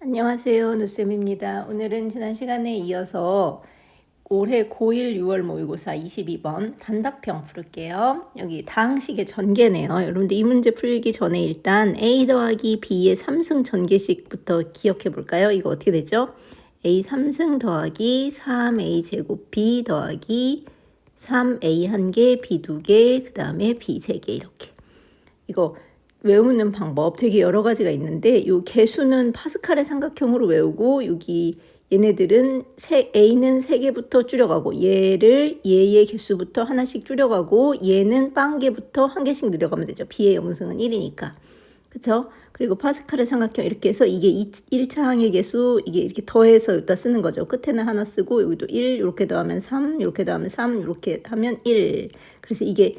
안녕하세요. 노쌤입니다. 오늘은 지난 시간에 이어서 올해 고1 6월 모의고사 22번 단답형 풀을게요. 여기 다항식의 전개네요. 여러분들 이 문제 풀기 전에 일단 a 더하기 b의 3승 전개식부터 기억해 볼까요? 이거 어떻게 되죠? a 3승 더하기 3a 제곱 b 더하기 3a 1개, b 2개, 그 다음에 b 3개 이렇게. 이거 외우는 방법 되게 여러 가지가 있는데 요 개수는 파스칼의 삼각형으로 외우고 여기 얘네들은 세, A는 3개부터 줄여가고 얘를 얘의 개수부터 하나씩 줄여가고 얘는 빵개부터 한 개씩 늘려가면 되죠. B의 영승은 1이니까. 그쵸? 그리고 파스칼의 삼각형 이렇게 해서 이게 1차 항의 개수 이게 이렇게 더해서 여기다 쓰는 거죠. 끝에는 하나 쓰고 여기도 1 이렇게 더하면 3 이렇게 더하면 3 이렇게 하면 1. 그래서 이게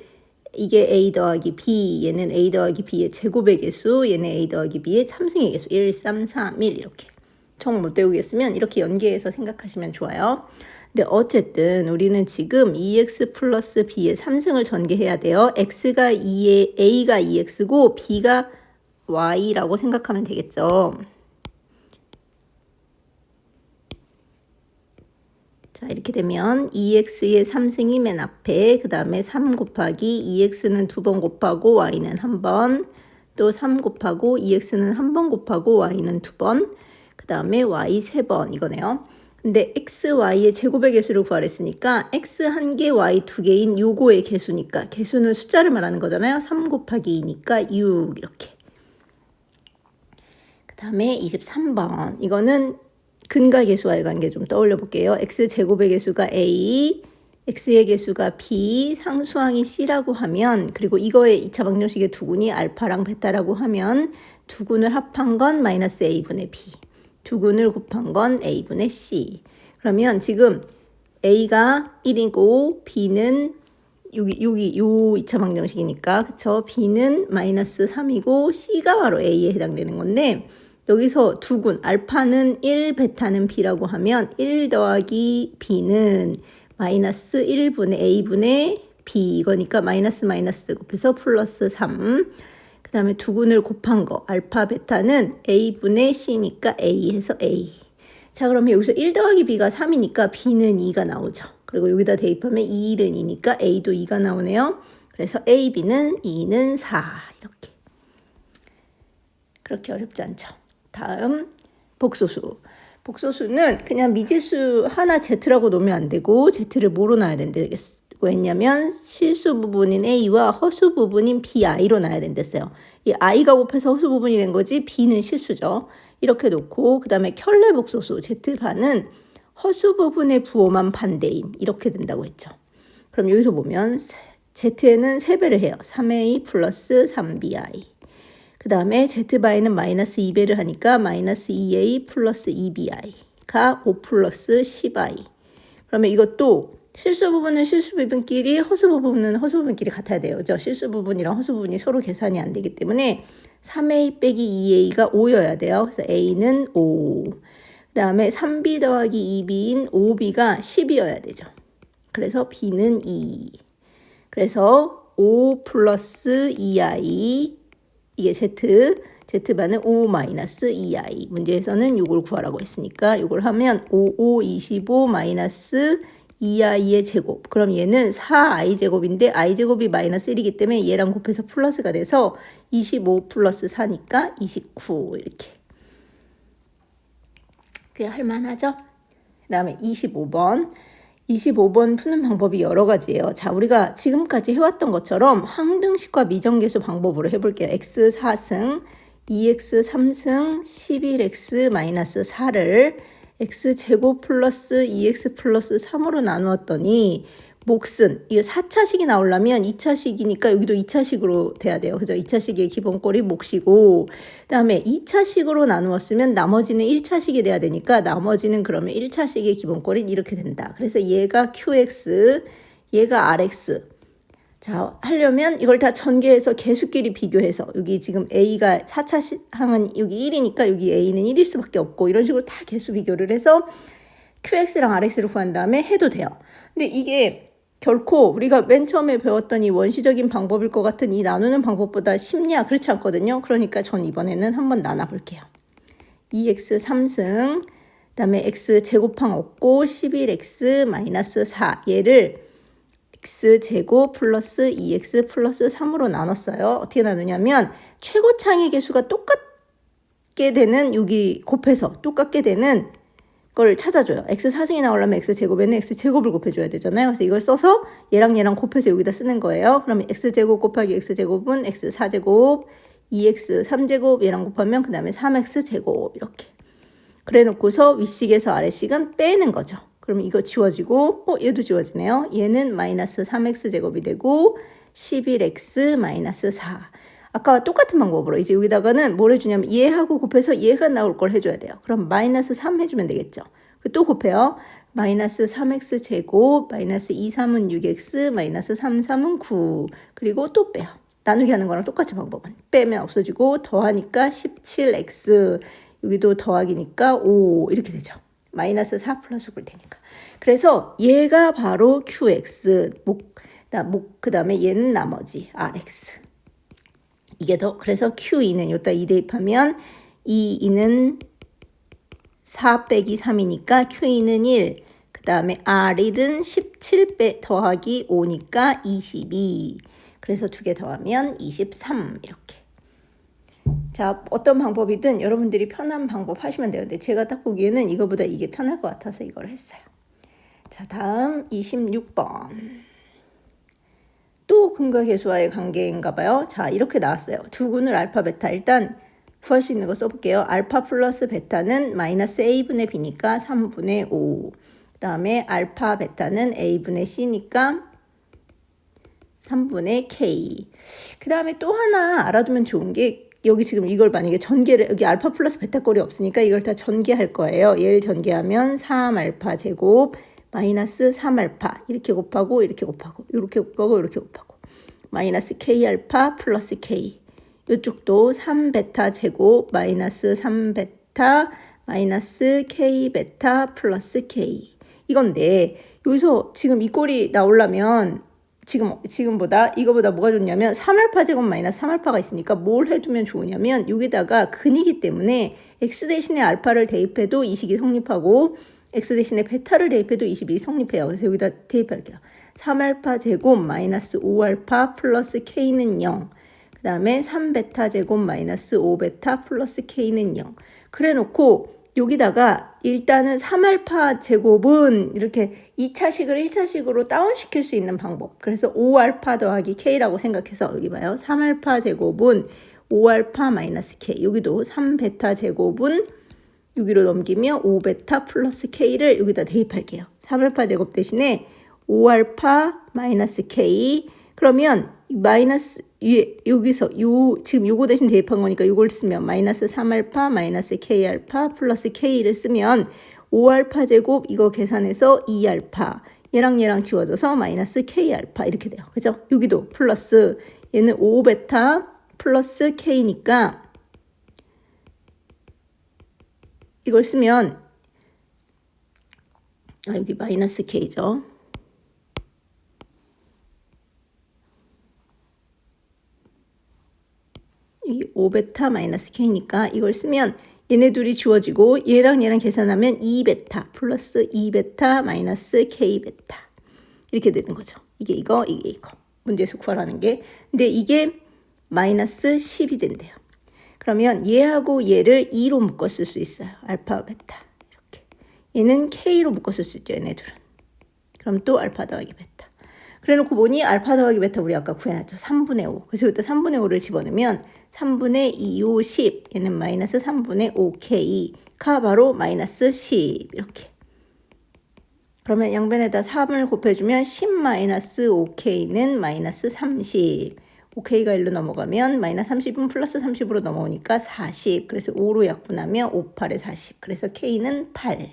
이게 a 더하기 b, 얘는 a 더하기 b의 제곱의 개수, 얘는 a 더하기 b의 3승의 개수, 1, 3, 3, 1 이렇게. 총못 외우겠으면 이렇게 연계해서 생각하시면 좋아요. 근데 어쨌든 우리는 지금 2x 플러스 b의 3승을 전개해야 돼요. x가 2에 a가 2x고 b가 y라고 생각하면 되겠죠. 자, 이렇게 되면 2x의 3승이 맨 앞에, 그 다음에 3 곱하기 2x는 두 번 곱하고 y는 한 번, 또 3 곱하고 2x는 한 번 곱하고 y는 두 번, 그 다음에 y 세 번 이거네요. 근데 x, y의 제곱의 개수를 구하랬으니까 x 한 개, y 두 개인 요거의 개수니까 개수는 숫자를 말하는 거잖아요. 3 곱하기 2니까 6 이렇게. 그 다음에 23번 이거는 근과 계수와의 관계 좀 떠올려 볼게요. x 제곱의 개수가 a, x의 개수가 b, 상수항이 c라고 하면 그리고 이거의 2차 방정식의 두근이 알파랑 베타라고 하면 두근을 합한 건 마이너스 a분의 b, 두근을 곱한 건 a분의 c. 그러면 지금 a가 1이고 b는 여기 여기 요 2차 방정식이니까 그쵸? b는 마이너스 3이고 c가 바로 a에 해당되는 건데 여기서 두 군 알파는 1, 베타는 b라고 하면 1 더하기 b는 마이너스 1분의 a분의 b 이거니까 마이너스 마이너스 곱해서 플러스 3. 그 다음에 두 군을 곱한 거 알파 베타는 a분의 c니까 a 해서 a. 자 그러면 여기서 1 더하기 b가 3이니까 b는 2가 나오죠. 그리고 여기다 대입하면 2는 2니까 a도 2가 나오네요. 그래서 a, b는 2는 4 이렇게. 그렇게 어렵지 않죠. 다음 복소수. 복소수는 그냥 미지수 하나 z라고 놓으면 안 되고 z를 뭐로 놔야 된다겠어. 왜냐면 실수 부분인 a와 허수 부분인 bi로 놔야 된댔어요. 이 i가 곱해서 허수 부분이 된 거지 b는 실수죠. 이렇게 놓고 그 다음에 켤레 복소수 z반은 허수 부분의 부호만 반대인 이렇게 된다고 했죠. 그럼 여기서 보면 z는 3배를 해요. 3a 플러스 3bi. 그 다음에 z바이는 마이너스 2배를 하니까 마이너스 2a 플러스 2bi가 5 플러스 10i. 그러면 이것도 실수 부분은 실수 부분끼리 허수 부분은 허수 부분끼리 같아야 돼요. 그죠? 실수 부분이랑 허수 부분이 서로 계산이 안 되기 때문에 3a 빼기 2a가 5여야 돼요. 그래서 a는 5. 그 다음에 3b 더하기 2b인 5b가 10이어야 되죠. 그래서 b는 2. 그래서 5 플러스 2i 이게 Z, Z반은 5-2i. 문제에서는 이걸 구하라고 했으니까 이걸 하면 5, 5, 25 마이너스 2i의 제곱. 그럼 얘는 4i 제곱인데 i 제곱이 마이너스 1이기 때문에 얘랑 곱해서 플러스가 돼서 25 플러스 4니까 29 이렇게. 그게 할만하죠? 그 다음에 25번. 25번 푸는 방법이 여러 가지예요. 자, 우리가 지금까지 해왔던 것처럼 항등식과 미정계수 방법으로 해볼게요. x 4승, 2x 3승, 11x 마이너스 4를 x 제곱 플러스 2x 플러스 3으로 나누었더니 몫은 이게 4차식이 나오려면 2차식이니까 여기도 2차식으로 돼야 돼요. 그죠? 2차식의 기본꼴이 몫이고 그다음에 2차식으로 나누었으면 나머지는 1차식이 돼야 되니까 나머지는 그러면 1차식의 기본꼴이 이렇게 된다. 그래서 얘가 QX, 얘가 RX. 자, 하려면 이걸 다 전개해서 개수끼리 비교해서 여기 지금 A가 4차 항은 여기 1이니까 여기 A는 1일 수밖에 없고 이런 식으로 다 개수 비교를 해서 QX랑 RX를 구한 다음에 해도 돼요. 근데 이게 결코 우리가 맨 처음에 배웠던 이 원시적인 방법일 것 같은 이 나누는 방법보다 쉽냐 그렇지 않거든요. 그러니까 전 이번에는 한번 나눠 볼게요. 2x 3승 그다음에 x 제곱항 없고 11x 마이너스 4 얘를 x 제곱 플러스 2x 플러스 3으로 나눴어요. 어떻게 나누냐면 최고창의 개수가 똑같게 되는 여기 곱해서 똑같게 되는 걸 찾아줘요. x 4승이 나오려면 x 제곱에는 x 제곱을 곱해줘야 되잖아요. 그래서 이걸 써서 얘랑 얘랑 곱해서 여기다 쓰는 거예요. 그러면 x 제곱 곱하기 x 제곱은 x 4제곱 2x 3제곱 얘랑 곱하면 그 다음에 3x 제곱 이렇게 그래 놓고서 윗식에서 아래식은 빼는 거죠. 그럼 이거 지워지고 어 얘도 지워지네요. 얘는 마이너스 3x 제곱이 되고 11x 마이너스 4 아까와 똑같은 방법으로 이제 여기다가는 뭘 해주냐면 얘하고 곱해서 얘가 나올 걸 해줘야 돼요. 그럼 마이너스 3 해주면 되겠죠. 또 곱해요. 마이너스 3x 제곱 마이너스 2, 3은 6x 마이너스 3, 3은 9 그리고 또 빼요. 나누기 하는 거랑 똑같이 방법은 빼면 없어지고 더하니까 17x 여기도 더하기니까 5 이렇게 되죠. 마이너스 4 플러스 9일 테니까. 그래서 얘가 바로 qx 목, 목, 그 다음에 얘는 나머지 rx. 이게 더, 그래서 q2는 여기다 2 대입하면 2, 2는 4 빼기 3이니까 q2는 1. 그 다음에 r1은 17 빼, 더하기 5니까 22. 그래서 두 개 더하면 23 이렇게. 자, 어떤 방법이든 여러분들이 편한 방법 하시면 돼요. 근데 제가 딱 보기에는 이거보다 이게 편할 것 같아서 이걸 했어요. 자, 다음 26번. 또 근과 계수와의 관계인가 봐요. 자, 이렇게 나왔어요. 두 군을 알파, 베타. 일단 구할 수 있는 거 써볼게요. 알파 플러스 베타는 마이너스 a분의 b니까 3분의 5. 그 다음에 알파, 베타는 a분의 c니까 3분의 k. 그 다음에 또 하나 알아두면 좋은 게 여기 지금 이걸 만약에 전개를 여기 알파 플러스 베타 꼴이 없으니까 이걸 다 전개할 거예요. 얘를 전개하면 3알파 제곱 마이너스 3알파 이렇게 곱하고 이렇게 곱하고 이렇게 곱하고 이렇게 곱하고 마이너스 k알파 플러스 k. 이쪽도 3베타 제곱 마이너스 3베타 마이너스 k베타 플러스 k. 이건데 여기서 지금 이 꼴이 나오려면 지금 지금보다 이거보다 뭐가 좋냐면 3알파 제곱 마이너스 3알파가 있으니까 뭘 해주면 좋으냐면 여기다가 근이기 때문에 x 대신에 알파를 대입해도 이 식이 성립하고 x 대신에 베타를 대입해도 22이 성립해요. 그래서 여기다 대입할게요. 3알파 제곱 마이너스 5알파 플러스 k는 0. 그 다음에 3베타 제곱 마이너스 5베타 플러스 k는 0. 그래 놓고 여기다가 일단은 3알파 제곱은 이렇게 2차식을 1차식으로 다운시킬 수 있는 방법. 그래서 5알파 더하기 k라고 생각해서 여기 봐요. 3알파 제곱은 5알파 마이너스 k. 여기도 3베타 제곱은 여기로 넘기면 5베타 플러스 k를 여기다 대입할게요. 3알파 제곱 대신에 5알파 마이너스 k 그러면 마이너스 여기서 요 지금 요거 대신 대입한 거니까 요걸 쓰면 마이너스 3알파 마이너스 k알파 플러스 k를 쓰면 5알파 제곱 이거 계산해서 2알파 얘랑 얘랑 지워져서 마이너스 k알파 이렇게 돼요. 그죠? 여기도 플러스 얘는 5베타 플러스 k니까 이걸 쓰면 아 여기 마이너스 k죠. 이 5베타 마이너스 k니까 이걸 쓰면 얘네 둘이 주어지고 얘랑 얘랑 계산하면 2베타 플러스 2베타 마이너스 k베타 이렇게 되는 거죠. 이게 이거 이게 이거 문제에서 구하라는 게 근데 이게 마이너스 10이 된대요. 그러면 얘하고 얘를 2로 묶어 쓸 수 있어요. 알파 베타 이렇게 얘는 k로 묶어 쓸 수 있죠. 얘네 둘은 그럼 또 알파 더하기 베타 그래 놓고 보니 알파 더하기 베타 우리 아까 구해놨죠. 3분의 5. 그래서 여기다 3분의 5를 집어넣으면 3분의 2, 5, 10. 얘는 마이너스 3분의 5K가 바로 마이너스 10. 이렇게. 그러면 양변에다 3을 곱해주면 10 마이너스 5K는 마이너스 30. 5K가 1로 넘어가면 마이너스 30은 플러스 30으로 넘어오니까 40. 그래서 5로 약분하면 5, 8에 40. 그래서 K는 8.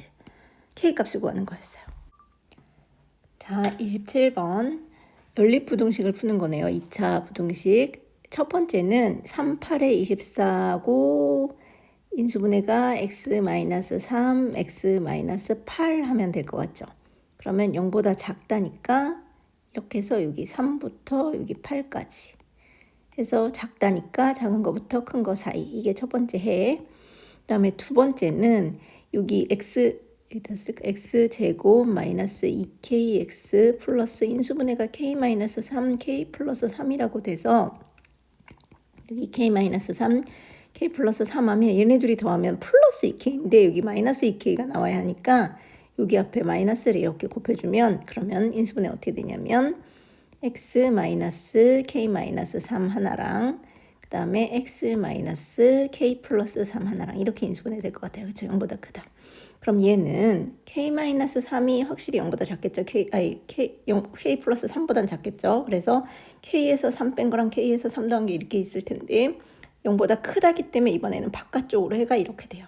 K 값을 구하는 거였어요. 자, 27번. 연립부등식을 푸는 거네요. 2차 부등식. 첫 번째는 3, 8에 24고 인수분해가 x-3, x-8 하면 될 것 같죠. 그러면 0보다 작다니까 이렇게 해서 여기 3부터 여기 8까지 해서 작다니까 작은 거부터 큰 거 사이 이게 첫 번째 해. 그다음에 두 번째는 여기 x 여기다 쓸까? x 제곱 마이너스 2kx 플러스 인수분해가 k 마이너스 3 k 플러스 3이라고 돼서 여기 k 마이너스 3 k 플러스 3 하면 얘네 둘이 더하면 플러스 2k인데 여기 마이너스 2k가 나와야 하니까 여기 앞에 마이너스를 이렇게 곱해주면 그러면 인수분해 어떻게 되냐면 x 마이너스 k 마이너스 3 하나랑 그 다음에 x 마이너스 k 플러스 3 하나랑 이렇게 인수분해 될 것 같아요. 그렇죠? 0보다 크다. 그럼 얘는 k 마이너스 3이 확실히 0보다 작겠죠. k 아니 k 0 k 플러스 3보단 작겠죠. 그래서 k에서 3 뺀 거랑 k에서 3 더한 게 이렇게 있을 텐데 0보다 크다기 때문에 이번에는 바깥쪽으로 해가 이렇게 돼요.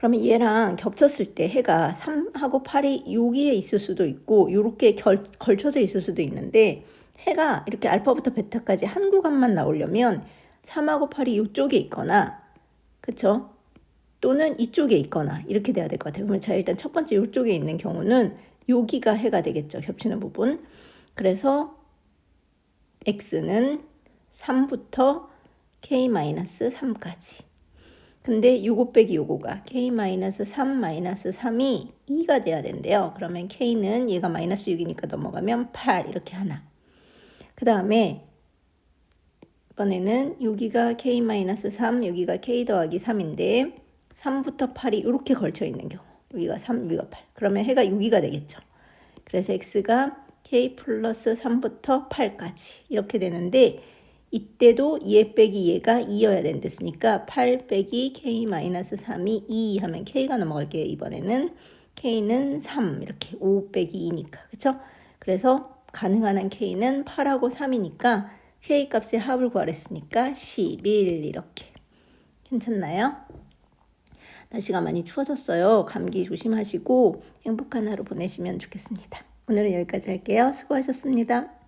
그러면 얘랑 겹쳤을 때 해가 3하고 8이 여기에 있을 수도 있고 이렇게 걸쳐져 있을 수도 있는데 해가 이렇게 알파부터 베타까지 한 구간만 나오려면 3하고 8이 이쪽에 있거나 그쵸? 또는 이쪽에 있거나 이렇게 돼야 될 것 같아요. 그러면 자 일단 첫 번째 이쪽에 있는 경우는 여기가 해가 되겠죠. 겹치는 부분. 그래서 x는 3부터 k-3까지. 근데 요거 빼기 요거가 k-3-3이 2가 돼야 된대요. 그러면 k는 얘가 마이너스 6이니까 넘어가면 8 이렇게 하나. 그 다음에 이번에는 여기가 k-3, 여기가 k 더하기 3인데 3부터 8이 이렇게 걸쳐 있는 경우 여기가 3, 여기가 8 그러면 해가 6이가 되겠죠. 그래서 x가 k 플러스 3부터 8까지 이렇게 되는데 이때도 얘 빼기 얘가 2여야 된댔으니까 8 빼기 k 마이너스 3이 2 하면 k가 넘어갈게요. 이번에는 k는 3 이렇게 5 빼기 2니까 그쵸? 그래서 가능한 한 k는 8하고 3이니까 k 값의 합을 구하랬으니까 11 이렇게 괜찮나요? 날씨가 많이 추워졌어요. 감기 조심하시고 행복한 하루 보내시면 좋겠습니다. 오늘은 여기까지 할게요. 수고하셨습니다.